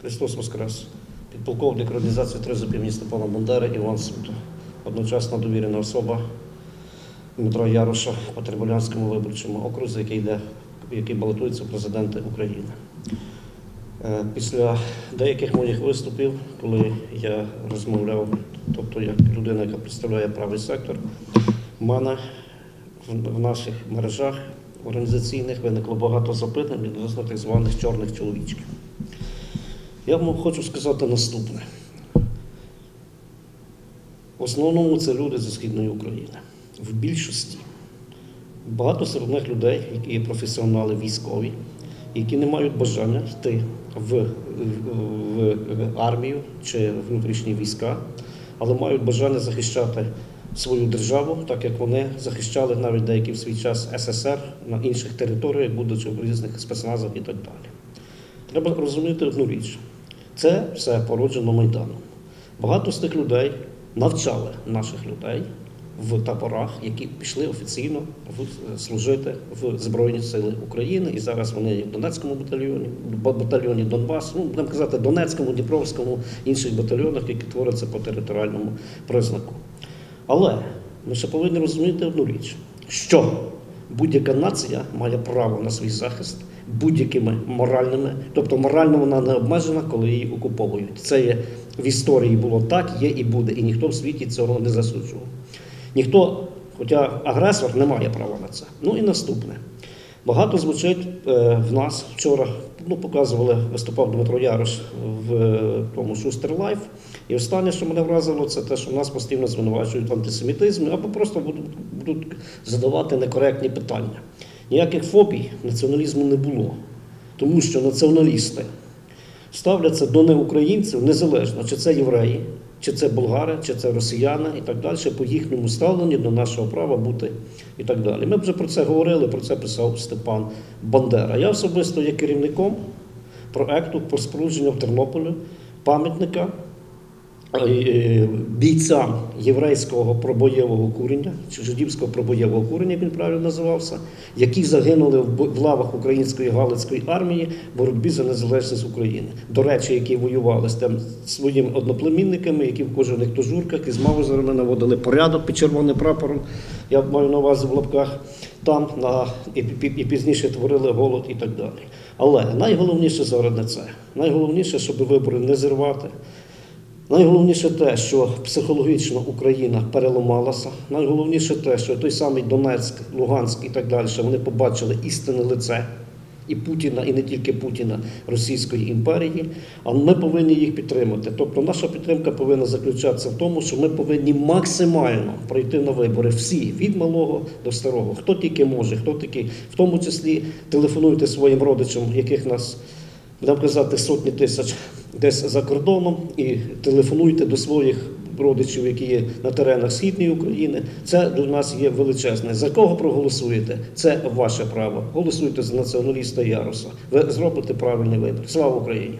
Христос Воскрес! Підполковник організації Тризубів міста пана Бандери Іван Суто. Одночасно довірена особа Дмитра Яроша по Терболянському виборчому окрузі, який йде, який балотується в президенти України. Е, Після деяких моїх виступів, коли я розмовляв, тобто як людина, яка представляє правий сектор, в мене в- наших мережах організаційних виникло багато запитань відносно так званих чорних чоловічків. Я вам хочу сказати наступне. В основному це люди зі Східної України. В більшості багато серед них людей, які є професіонали військові, які не мають бажання йти в, в, в армію чи внутрішні війська, але мають бажання захищати свою державу, так як вони захищали навіть деякі в свій час СССР на інших територіях, будучи в різних спецназах і так далі. Треба розуміти одну річ: це все породжено Майданом. Багато з тих людей навчали наших людей в таборах, які пішли офіційно в- служити в Збройні Сили України. І зараз вони є в Донецькому батальйоні, батальйоні Донбас, ну будемо казати, Донецькому, Дніпровському, інших батальйонах, які творяться по територіальному признаку. Але ми ще повинні розуміти одну річ, що будь-яка нація має право на свій захист будь-якими моральними, тобто морально вона не обмежена, коли її окуповують. Це є в історії було так, є і буде, і ніхто в світі цього не засуджував. Ніхто, хоча агресор не має права на це. Ну і наступне. Багато звучить е, в нас вчора. Ну, показували, виступав Дмитро Ярош в е, тому Шустер Лайф. І останнє, що мене вразило, це те, що нас постійно звинувачують в антисемітизмі або просто будуть, будуть задавати некоректні питання. Ніяких фобій націоналізму не було, тому що націоналісти ставляться до неукраїнців незалежно, чи це євреї, чи це болгари, чи це росіяни і так далі, по їхньому ставленню до нашого права бути і так далі. Ми вже про це говорили, про це писав Степан Бандера. Я особисто є керівником проекту про спорудження в Тернополі пам'ятника бійцям єврейського пробоєвого курення, жидівського пробоєвого курення, як він правильно називався, які загинули в лавах української галицької армії в боротьбі за незалежність України. До речі, які воювали з тим своїми одноплемінниками, які в кожаних тужурках із маузерами наводили порядок під червоним прапором. Я маю на увазі в лапках там на і, і, і пізніше творили голод і так далі. Але найголовніше зараз не це. Найголовніше, щоб вибори не зірвати. Найголовніше те, що психологічно Україна переламалася. Найголовніше те, що той самий Донецьк, Луганськ і так далі, вони побачили істинне лице і Путіна, і не тільки Путіна Російської імперії. А ми повинні їх підтримати. Тобто, наша підтримка повинна заключатися в тому, що ми повинні максимально прийти на вибори всі від малого до старого. Хто тільки може, хто тільки, в тому числі телефонуйте своїм родичам, яких нас будемо казати, сотні тисяч десь за кордоном, і телефонуйте до своїх родичів, які є на теренах Східної України. Це до нас є величезне. За кого проголосуєте? Це ваше право. Голосуйте за націоналіста Яроса. Ви зробите правильний вибір. Слава Україні!